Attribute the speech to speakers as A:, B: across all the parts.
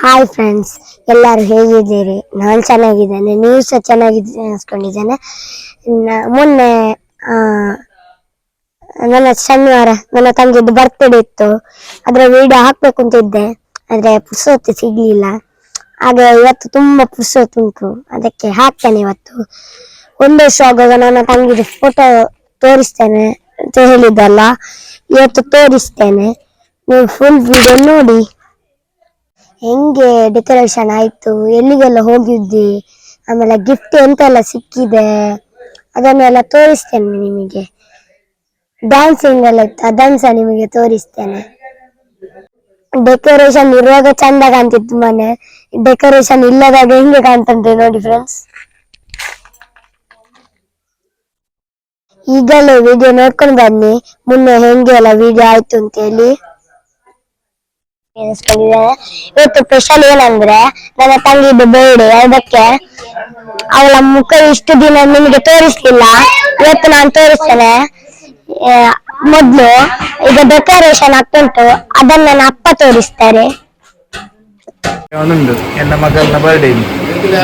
A: Hi friends ಎಲ್ಲರೂ ಹೇಗಿದ್ದೀರಿ? ನಾನು ಚೆನ್ನಾಗಿದ್ದೇನೆ. ನೀವು ಸಹ ಚೆನ್ನಾಗಿದ್ದೀನಿ ಅನ್ಸ್ಕೊಂಡಿದ್ದೇನೆ. ಮೊನ್ನೆ ನನ್ನ ಶನಿವಾರ ನನ್ನ ತಂಗಿದ್ದು ಬರ್ತ್ಡೇ ಇತ್ತು. ಅದರ ವಿಡಿಯೋ ಹಾಕ್ಬೇಕು ಅಂತ ಇದ್ದೆ. ಆದರೆ ಪುರ್ಸೊತ್ತು ಸಿಗ್ಲಿಲ್ಲ. ಹಾಗೆ ಇವತ್ತು ತುಂಬ ಪುರ್ಸೊತ್ತು ಉಂಟು. ಅದಕ್ಕೆ ಹಾಕ್ತೇನೆ ಇವತ್ತು. ಒಂದು ವರ್ಷ ಆಗುವಾಗ ನನ್ನ ತಂಗಿದು ಫೋಟೋ ತೋರಿಸ್ತೇನೆ ಅಂತ ಹೇಳಿದ್ದಲ್ಲ. ಇವತ್ತು ತೋರಿಸ್ತೇನೆ. ನೀವು ಫುಲ್ ವಿಡಿಯೋ ನೋಡಿ. ಹೆಂಗೆ ಡೆಕೋರೇಷನ್ ಆಯ್ತು, ಎಲ್ಲಿಗೆಲ್ಲ ಹೋಗಿದ್ದಿ, ಆಮೇಲೆ ಗಿಫ್ಟ್ ಎಂತೆಲ್ಲ ಸಿಕ್ಕಿದೆ, ಅದನ್ನೆಲ್ಲ ತೋರಿಸ್ತೇನೆ ನಿಮಗೆ. ಡ್ಯಾನ್ಸಿಂಗ್ ಎಲ್ಲ ಇತ್ತು ಅದನ್ನು ಸಹ ನಿಮಗೆ ತೋರಿಸ್ತೇನೆ. ಡೆಕೋರೇಷನ್ ಇರುವಾಗ ಚಂದ ಕಾಣ್ತಿತ್ತು ಮನೆ. ಡೆಕೋರೇಷನ್ ಇಲ್ಲದಾಗ ಹೆಂಗೆ ಕಾಣ್ತಂತೆ ನೋಡಿ ಫ್ರೆಂಡ್ಸ್ ಈಗಲೇ ವಿಡಿಯೋ ನೋಡ್ಕೊಂಡು ಬನ್ನಿ ಮುನ್ನೆ ಹೆಂಗೆ ಎಲ್ಲ ವಿಡಿಯೋ ಆಯ್ತು ಅಂತ ಹೇಳಿ ಇವತ್ತು ಸ್ಪೆಷಲ್ ಏನಂದ್ರೆ ನನ್ನ ತಂಗಿದ್ದು ಬೇಡ ಅದಕ್ಕೆ ಅವಳ ಮುಖ ಇಷ್ಟು ದಿನ ನಿಮಗೆ ತೋರಿಸ್ಲಿಲ್ಲ. ಇವತ್ತು ನಾನು ತೋರಿಸ್ತೇನೆ. ಮೊದ್ಲು ಈಗ ಡೆಕೋರೇಷನ್ ಆಗ್ತುಂಟು. ಅದನ್ನ ನನ್ನ ಅಪ್ಪ ತೋರಿಸ್ತಾರೆ.
B: ಅವನುಂಡು ಎನ್ನ ಮಗನ ಬರ್ಡೇ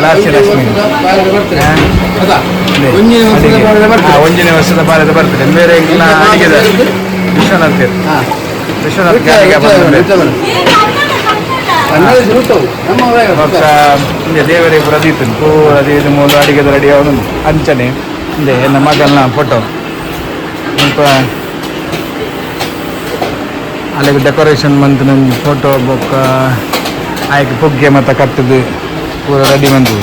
B: ಲಾಸ್ಟ್ ಲಕ್ಷ್ಮಿ. ಒಂಜನೇ ವರ್ಷದ ಬಾಲ್ಯದ ಬರ್ತದೆ ಬೇರೆ ಇಲ್ಲ ಅಡಿಗೆದ. ವಿಶ್ವನಾಥ್. ಹಿಂದೆ ದೇವರೇ ಪ್ರದೀಪ್ ಪೂರ ಇದು ಮೂಲ ಅಡಿಗೆದ ರೆಡಿ ಅವನು. ಅಂಚನೆ ಹಿಂದೆ ನಮ್ಮ ಮಗನ ಫೋಟೋ ಸ್ವಲ್ಪ ಅಲ್ಲಿಗೆ ಡೆಕೋರೇಷನ್ ಬಂತು ನಮ್ಮ ಫೋಟೋ ಬೊಕ್ಕ ಆಯ್ಕೆ ಪುಗ್ಗೆ ಮತ್ತು ಕಟ್ಟದು ಪೂರ ರೆಡಿ ಬಂತು.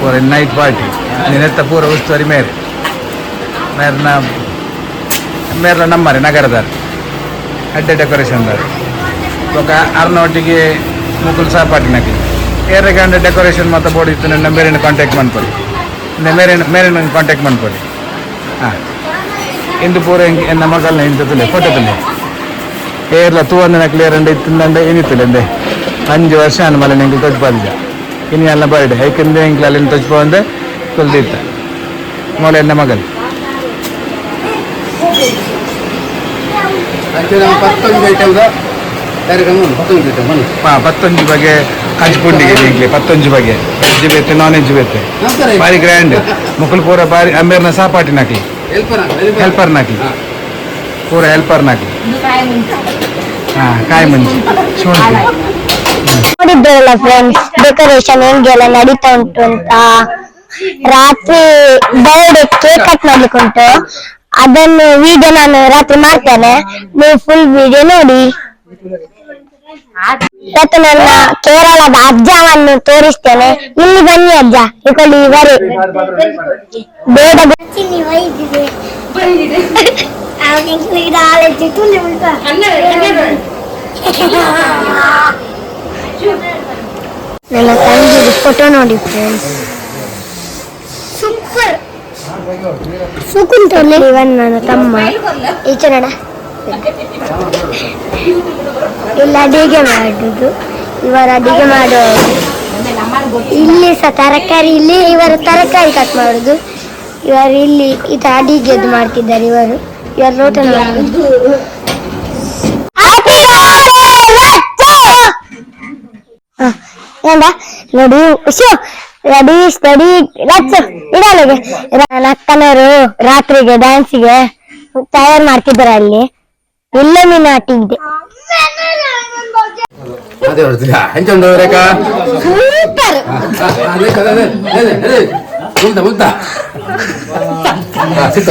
B: ಪೂರ ನೈಟ್ ಪಾರ್ಟಿ ನೆತ್ತ ಪೂರ ಉಸ್ತುವಾರಿ ಮೇರೆ ಮೇರ್ನ ಮೇರ್ನ ನಮ್ಮರೆ ನಗರದಾರ ಅಡ್ಡೆ ಡೆಕೋರೇಷನ್ ದಾರ ಬೊಕ್ಕ ಅರ್ನೊಟ್ಟಿಗೆ ಮುಕುಲ್ ಸಾಪಾಟಿನಾಕಿ ಏರೆ ಗಂಡ ಡೆಕೋರೇಷನ್ ಮತ್ತು ಬೋರ್ಡ್ ಇತ್ತು, ನನ್ನ ಮೇರಿನ ಕಾಂಟ್ಯಾಕ್ಟ್ ಮಾಡ್ಕೊಳ್ಳಿ ಮೇರಿನ ಮೇರಿನ ಕಾಂಟ್ಯಾಕ್ಟ್ ಮಾಡ್ಕೊಳ್ಳಿ ಹಾಂ. ಇಂದು ಪೂರ ಹೆಂಗೆ, ಎನ್ನ ಮಗಲ್ನ ಇಂತ ತುಲೆ ಫೋಟೋ ತುಲೆ ಏರ್ಲ ತೂವಂದನ ಕ್ಲಿಯರ್ ಅಂಡೆ ಇತ್ತಂದಂಡೆ ಏನಿತ್ತಿಲ್ಲ ಅಂದೆ ಅಂಜು ವರ್ಷ ಅನ್ನ ಮಲೆ ನಿಂಗೆ ತೊಜ್ ಬಂದ. ಇನ್ನು ಎಲ್ಲ ಬರ್ಡೆ ಯಾಕೆಂದ್ರೆ ಹಿಂಗೆ ಅಲ್ಲಿ ತೊಜ್ ಬಂದೆ ತೊಲ್ದಿತ್ತ ಮೊಲ ಎನ್ನ ಮಗಲ್
C: ಪತ್ತೊಂದು ಐಟಮ್ದ ಕಾರ್ಯಕ್ರಮ ಪತ್ತೊಂದು ಐಟಮ್ ಬನ್ನಿ
B: ಪಾ ಪತ್ತೊಂಜು ಬಗೆ ಹಂಚ್ಕೊಂಡಿಗೆ ಈಗಲೇ ಪತ್ತೊಂಜು ಬಗೆ ವೆಜ್ ಬೇತೆ ನಾನ್ ವೆಜ್ ಬೇತೆ ಭಾರಿ ಗ್ರ್ಯಾಂಡ್ ಮುಕುಲ್ ಪೂರ ಭಾರಿ ಅಂಬೇರ್ನ ಸಾಪಾಟಿ ನಾಕಿ
C: ಹೆಲ್ಪರ್
B: ಹೆಲ್ಪರ್ ನಾಕಿ ಪೂರ ಹೆಲ್ಪರ್ ನಾಕಿ ಹಾಂ ಕಾಯಿ ಮುಂಚಿ ಶುಂಠಿ
A: ನೋಡಿದ್ದೇವಲ್ಲ ಫ್ರೆಂಡ್ಸ್ ಡೆಕೋರೇಷನ್ ಹೆಂಗೆಲ್ಲ ನಡೀತಾ ಉಂಟು ಅಂತ ರಾತ್ರಿ ಬರ್ಡೇ ಕೇಕ್ ಕಟ್ ಮಾಡ್ಲಿಕ್ಕೆ ಉಂಟು ಅದನ್ನು ವಿಡಿಯೋ ನಾನು ರಾತ್ರಿ ಮಾಡ್ತೇನೆ. ನೀವು ಫುಲ್ ವಿಡಿಯೋ ನೋಡಿ. ಇವತ್ತು ನನ್ನ ಕೇರಳದ ಅಜ್ಜವನ್ನು ತೋರಿಸ್ತೇನೆ. ಇಲ್ಲಿ ಬನ್ನಿ ಅಜ್ಜ ಇಕೊಳ್ಳಿ ಬರಿ ಬೇಡ ನನ್ನ ತಂಗಿದು ಫೋಟೋ ನೋಡಿ ಫ್ರೆಂಡ್ಸ್ ಸುಕುಂತಲ್ಲಿ ಇವನ್ ನನ್ನ ತಮ್ಮ. ಈಚೆ ನಡ ಇಲ್ಲ ಅಡಿಗೆ ಮಾಡುದು. ಇವರು ಅಡಿಗೆ ಮಾಡುವವರು ಇಲ್ಲಿ ಸಹ ತರಕಾರಿ ಇಲ್ಲಿ ಇವರು ತರಕಾರಿ ಕಟ್ ಮಾಡುದು. ಇವರು ಇಲ್ಲಿ ಈತ ಅಡಿಗೆದು ಮಾಡ್ತಿದ್ದಾರೆ ಇವರು. ಇವರು ಲೋಟ ಮಾಡುದು. ನೋಡು ಏಂದ ಶೋ ರೆಡಿ ಸ್ಟಡಿ ರಚ್ ಇಡಲಿಗೆ ನನ್ನ ಅಕ್ಕನವರು ರಾತ್ರಿಗೆ ಡ್ಯಾನ್ಸಿಗೆ ತಯಾರು ಮಾಡ್ತಿದ್ದಾರೆ ಅಲ್ಲಿ. ಇಲ್ಲೇ ಮೀನು ಇದೆ
C: ಅದೇ ಹೊಡ್ತೀರ
A: ಸೂಪರ್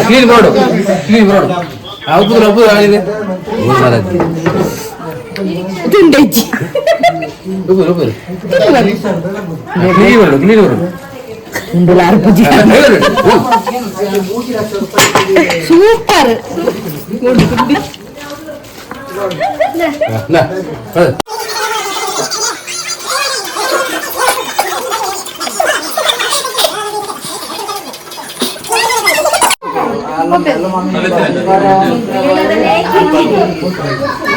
C: ಕ್ಲೀನ್ ಮಾಡು. ಕ್ಲೀನ್ ಮಾಡು. ഇതുണ്ട്. സൂപ്പർ. ഓക്കെ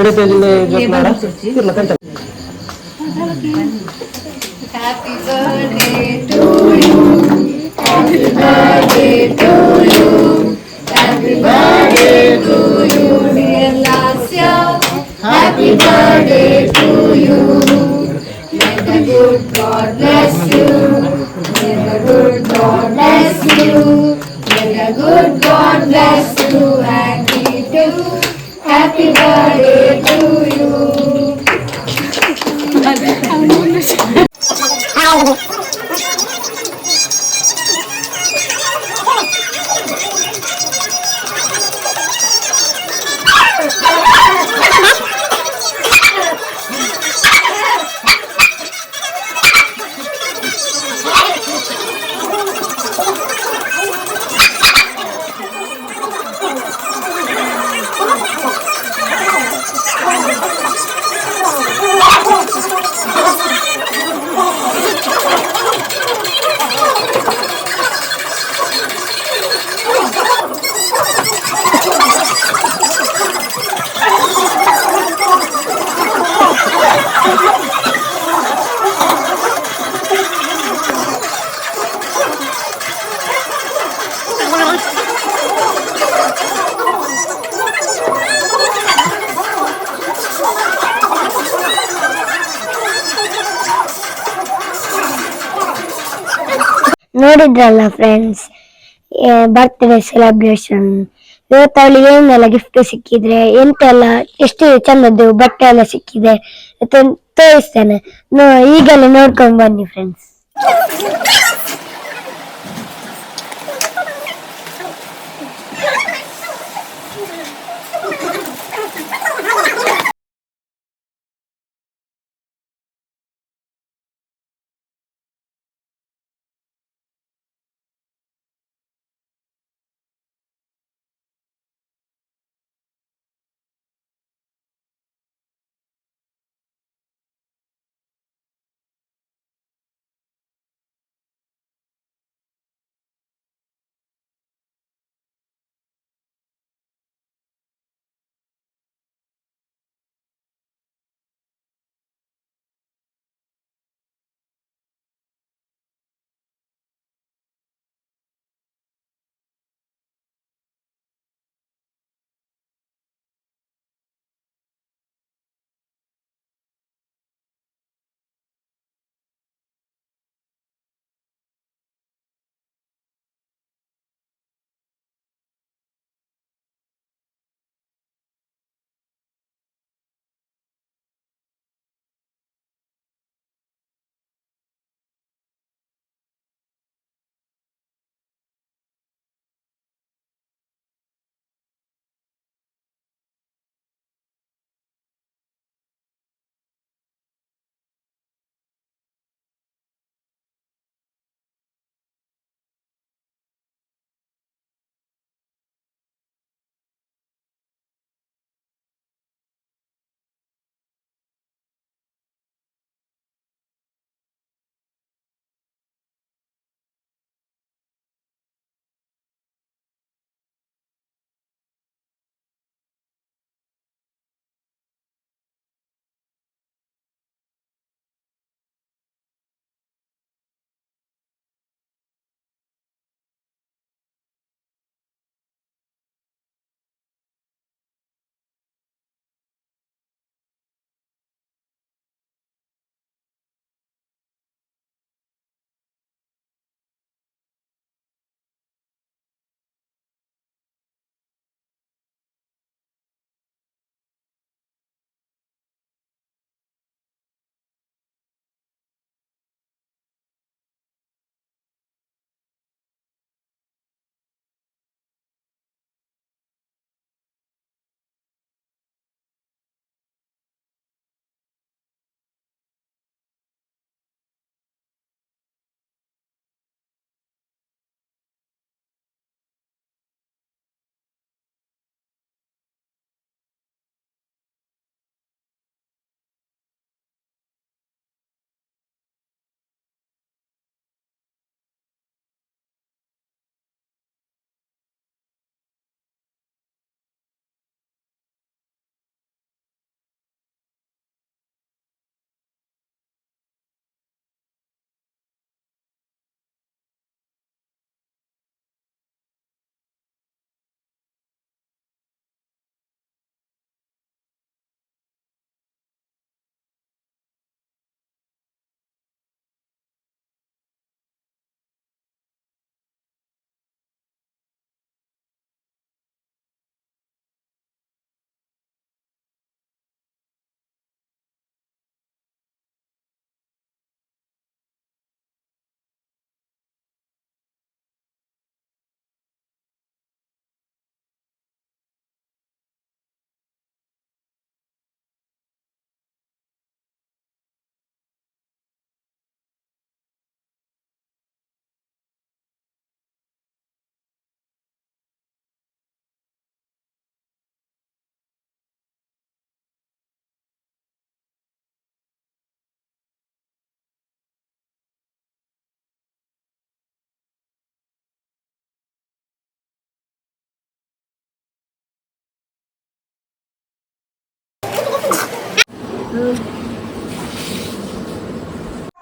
C: ಎಡದಲ್ಲಿ ಇರ್ಲಕ್ಕಂತ Happy birthday to you.
A: Happy
C: birthday to
D: you. Happy birthday to you, dear Lasya. Happy birthday to you. The good God bless Santiago
A: ನೋಡಿದ್ರಲ್ಲ ಫ್ರೆಂಡ್ಸ್ ಬರ್ತ್ಡೇ ಸೆಲೆಬ್ರೇಷನ್ ಇವತ್ತು ಅವಳಿಗೆ ಏನೆಲ್ಲ gift ಸಿಕ್ಕಿದ್ರೆ, ಎಂತೆಲ್ಲ, ಎಷ್ಟು ಚಂದದ್ದು ಬಟ್ಟೆ ಎಲ್ಲ ಸಿಕ್ಕಿದೆ ತೋರಿಸ್ತೇನೆ. ಈಗಲೇ ನೋಡ್ಕೊಂಡು ಬನ್ನಿ ಫ್ರೆಂಡ್ಸ್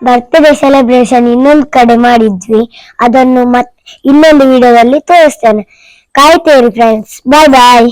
A: ಬರ್ತ್ಡೇ ಸೆಲೆಬ್ರೇಷನ್ ಇನ್ನೊಂದು ಕಡೆ ಮಾಡಿದ್ವಿ. ಅದನ್ನು ಮತ್ ಇನ್ನೊಂದು ವಿಡಿಯೋದಲ್ಲಿ ತೋರಿಸ್ತೇನೆ. ಕಾಯ್ತೇರಿ ಫ್ರೆಂಡ್ಸ್ ಬಾಯ್ ಬಾಯ್